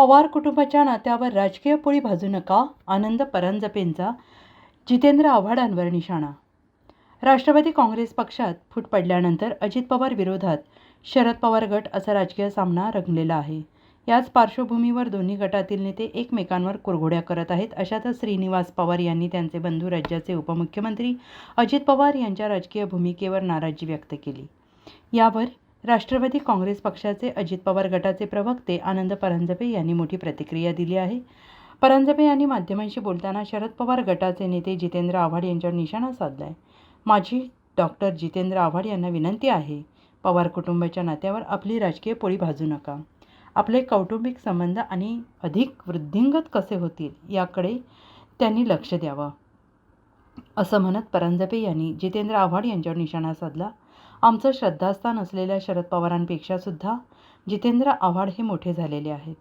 पवार कुटुंबाच्या नात्यावर राजकीय पोळी भाजू नका आनंद परांजपेंचा जितेंद्र आव्हाडांवर निशाणा. राष्ट्रवादी काँग्रेस पक्षात फूट पडल्यानंतर अजित पवार विरोधात शरद पवार गट असा राजकीय सामना रंगलेला आहे. याच पार्श्वभूमीवर दोन्ही गटातील नेते एकमेकांवर कुरघोड्या करत आहेत अशातच श्रीनिवास पवार यांनी त्यांचे बंधू राज्याचे उपमुख्यमंत्री अजित पवार यांच्या राजकीय भूमिकेवर नाराजी व्यक्त केली. यावर राष्ट्रवादी काँग्रेस पक्षाचे अजित पवार गटाचे प्रवक्ते आनंद परांजपे यांनी मोठी प्रतिक्रिया दिली आहे. परांजपे यांनी माध्यमांशी बोलताना शरद पवार गटाचे नेते जितेंद्र आव्हाड यांच्यावर निशाणा साधलाय. माझी डॉक्टर जितेंद्र आव्हाड यांना विनंती आहे पवार कुटुंबाच्या नात्यावर आपली राजकीय पोळी भाजू नका. आपले कौटुंबिक संबंध आणि अधिक वृद्धिंगत कसे होतील याकडे त्यांनी लक्ष द्यावं. असं म्हणत परांजपे यांनी जितेंद्र आव्हाड यांच्यावर निशाणा साधला. आमचं श्रद्धास्थान असलेल्या शरद पवारांपेक्षा सुद्धा जितेंद्र आव्हाड हे मोठे झालेले आहेत.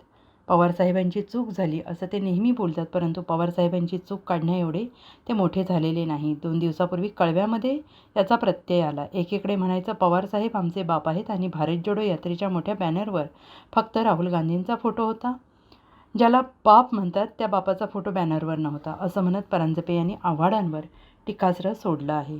पवारसाहेबांची चूक झाली असं ते नेहमी बोलतात परंतु पवारसाहेबांची चूक काढण्या एवढे ते मोठे झालेले नाही. दोन दिवसापूर्वी कळव्यामध्ये याचा प्रत्यय आला. एकीकडे म्हणायचं पवारसाहेब आमचे बाप आहेत आणि भारत जोडो यात्रेच्या मोठ्या बॅनरवर फक्त राहुल गांधींचा फोटो होता ज्याला बाप म्हणतात त्या बापाचा फोटो बॅनरवर नव्हता असं म्हणत परांजपे यांनी आव्हाडांवर टीकास्त्र सोडलं आहे.